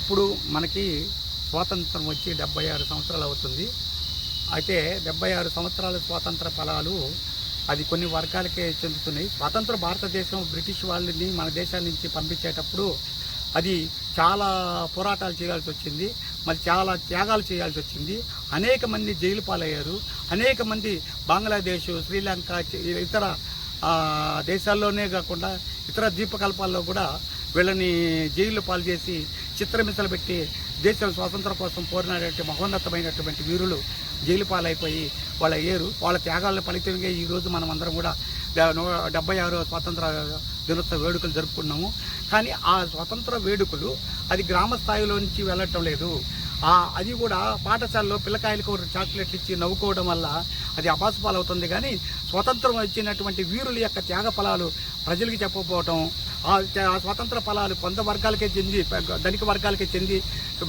ఇప్పుడు మనకి స్వాతంత్రం వచ్చి డెబ్బై ఆరు సంవత్సరాలు అవుతుంది. అయితే డెబ్బై ఆరు సంవత్సరాల స్వాతంత్ర ఫలాలు అది కొన్ని వర్గాలకే చెందుతున్నాయి. స్వాతంత్ర భారతదేశం బ్రిటిష్ వాళ్ళని మన దేశాన్ని నుంచి పంపించేటప్పుడు అది చాలా పోరాటాలు చేయాల్సి వచ్చింది. మరి చాలా త్యాగాలు చేయాల్సి వచ్చింది. అనేక మంది జైలు పాలయ్యారు. అనేక మంది బంగ్లాదేశ్ శ్రీలంక ఇతర దేశాల్లోనే కాకుండా ఇతర ద్వీపకల్పాల్లో కూడా వీళ్ళని జైలు పాలు చేసి చిత్రమితలు పెట్టి దేశం స్వాతంత్రం కోసం పోరాడినటువంటి మహోన్నతమైనటువంటి వీరులు జైలు పాలైపోయి వాళ్ళ ఏరు వాళ్ళ త్యాగాల ఫలితంగా ఈరోజు మనం అందరం కూడా డెబ్బై ఆరో స్వాతంత్ర దినోత్సవ వేడుకలు జరుపుకున్నాము. కానీ ఆ స్వాతంత్ర వేడుకలు అది గ్రామ స్థాయిలో నుంచి వెళ్ళటం లేదు. అది కూడా పాఠశాలలో పిల్లకాయలకు చాక్లెట్లు ఇచ్చి నవ్వుకోవడం వల్ల అది అపాసపాలవుతుంది కానీ స్వతంత్రం వచ్చినటువంటి వీరుల యొక్క త్యాగ ఫలాలు ప్రజలకి చెప్పకపోవటం ఆ స్వతంత్ర ఫలాలు కొంత వర్గాలకే చెంది ధనిక వర్గాలకే చెంది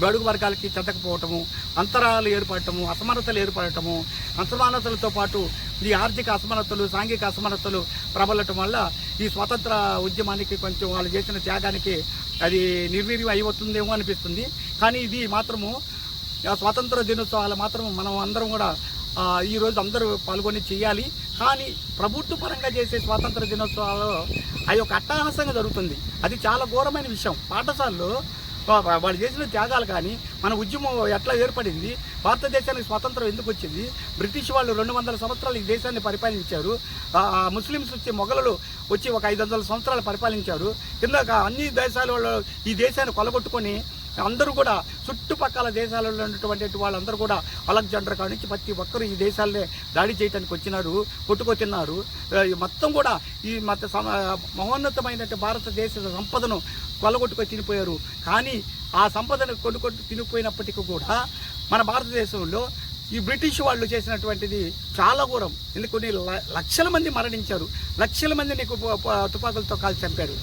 బడుగు వర్గాలకి చెందకపోవటము అంతరాలు ఏర్పడటము అసమానతలు ఏర్పడటము అసమానతలతో పాటు ఈ ఆర్థిక అసమానతలు సాంఘిక అసమానతలు ప్రబలటం వల్ల ఈ స్వాతంత్ర ఉద్యమానికి కొంచెం వాళ్ళు చేసిన త్యాగానికి అది నిర్వీర్యం అయిపోతుందేమో అనిపిస్తుంది. కానీ ఇది మాత్రము స్వాతంత్ర దినోత్సవాలు మాత్రం మనం అందరం కూడా ఈరోజు ఈ రోజు అందరూ పాల్గొని చేయాలి. కానీ ప్రభుత్వ పరంగా చేసే స్వాతంత్ర దినోత్సవాలు అది ఒక అట్టహాసంగా జరుగుతుంది. అది చాలా ఘోరమైన విషయం. పాఠశాలలో వాళ్ళు చేసిన త్యాగాలు కానీ మన ఉద్యమం ఎట్లా ఏర్పడింది భారతదేశానికి స్వాతంత్రం ఎందుకు వచ్చింది బ్రిటిష్ వాళ్ళు రెండు వందల సంవత్సరాలు ఈ దేశాన్ని పరిపాలించారు ముస్లిమ్స్ వచ్చి మొఘలు వచ్చి ఒక ఐదు వందల సంవత్సరాలు పరిపాలించారు కింద అన్ని దేశాల వాళ్ళు ఈ దేశాన్ని కొలగొట్టుకొని అందరూ కూడా చుట్టుపక్కల దేశాలలో ఉన్నటువంటి వాళ్ళందరూ కూడా అలెగ్జాండర్ కాడి నుంచి ప్రతి ఒక్కరు ఈ దేశాలనే దాడి చేయడానికి వచ్చినారు కొట్టుకో మొత్తం కూడా ఈ మత సమ మహోన్నతమైనటువంటి భారతదేశ సంపదను కొలగొట్టుకొని తినిపోయారు. కానీ ఆ సంపదను కొట్టుకొట్టు తినిపోయినప్పటికీ కూడా మన భారతదేశంలో ఈ బ్రిటిష్ వాళ్ళు చేసినటువంటిది చాలా ఘోరం. ఎందుకు ల- లక్షల మంది మరణించారు. లక్షల మంది నీకు తుపాకులతో కాల్చి చంపారు.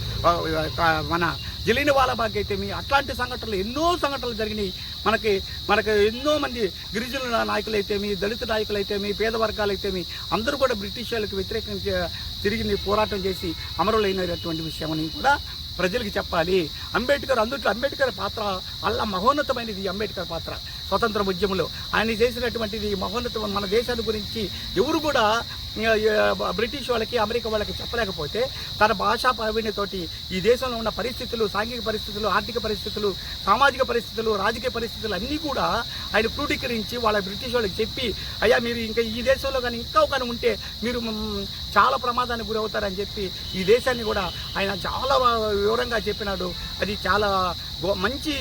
మన జలీన వాలాబాగ్ అయితే మీ అట్లాంటి సంఘటనలు ఎన్నో సంఘటనలు జరిగినాయి. మనకి మనకి ఎన్నో మంది గిరిజనుల నాయకులైతేమి దళిత నాయకులైతేమి పేద వర్గాలైతేమి అందరూ కూడా బ్రిటిష్ వాళ్ళకి వ్యతిరేకంగా తిరిగి పోరాటం చేసి అమరులైనటువంటి విషయమని కూడా ప్రజలకు చెప్పాలి. అంబేద్కర్ అందుట్లో అంబేద్కర్ పాత్ర అల్ల మహోన్నతమైనది అంబేద్కర్ పాత్ర. స్వతంత్ర ఉద్యమంలో. ఆయన చేసినటువంటిది మహోన్నత మన దేశాన్ని గురించి ఎవరు కూడా బ్రిటిష్ వాళ్ళకి అమెరికా వాళ్ళకి చెప్పలేకపోతే తన భాషా ప్రావీణ్యతోటి ఈ దేశంలో ఉన్న పరిస్థితులు సాంఘిక పరిస్థితులు ఆర్థిక పరిస్థితులు సామాజిక పరిస్థితులు రాజకీయ పరిస్థితులు అన్నీ కూడా ఆయన క్రోడీకరించి వాళ్ళ బ్రిటిష్ వాళ్ళకి చెప్పి అయ్యా మీరు ఇంకా ఈ దేశంలో కానీ ఇంకా కానీ ఉంటే మీరు చాలా ప్రమాదానికి గురవుతారని చెప్పి ఈ దేశాన్ని కూడా ఆయన చాలా వివరంగా చెప్పినాడు. అది చాలా మంచి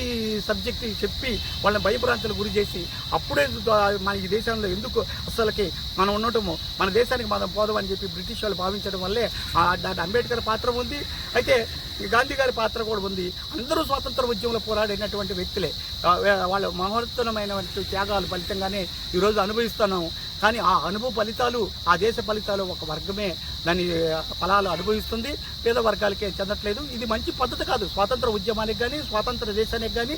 సబ్జెక్ట్ చెప్పి వాళ్ళని భయభ్రాంతులు గురి చేసి అప్పుడే మన ఈ దేశంలో ఎందుకు అసలుకి మనం ఉండటము? మన దేశానికి మనం పోదాం అని చెప్పి బ్రిటిష్ వాళ్ళు భావించడం వల్లే ఆ అంబేద్కర్ పాత్ర ఉంది. అయితే ఈ గాంధీ గారి పాత్ర కూడా ఉంది. అందరూ స్వాతంత్ర ఉద్యమంలో పోరాడినటువంటి వ్యక్తులే. వాళ్ళ మహోత్తరమైనటువంటి త్యాగాలు ఫలితంగానే ఈరోజు అనుభవిస్తున్నాము. కానీ ఆ అనుభవ ఫలితాలు ఆ దేశ ఫలితాలు ఒక వర్గమే దాని ఫలాలు అనుభవిస్తుంది. పేద వర్గాలకే చెందట్లేదు. ఇది మంచి పద్ధతి కాదు. స్వాతంత్ర ఉద్యమానికి కానీ స్వాతంత్ర దేశానికి కానీ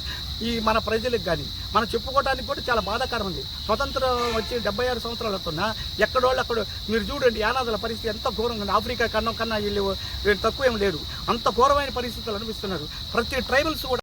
ఈ మన ప్రజలకు కానీ మనం చెప్పుకోవడానికి కూడా చాలా బాధాకరం ఉంది. స్వతంత్రం వచ్చి డెబ్బై ఆరు సంవత్సరాలు అవుతున్నా ఎక్కడోళ్ళు అక్కడ మీరు చూడండి యానాదుల పరిస్థితి ఎంత ఘోరంగా ఉంది. ఆఫ్రికా కన్నా కన్నా వీళ్ళు వీళ్ళు తక్కువ ఏం లేరు. అంత ఘోరమైన పరిస్థితులు అనిపిస్తున్నారు. ప్రతి ట్రైబల్స్ కూడా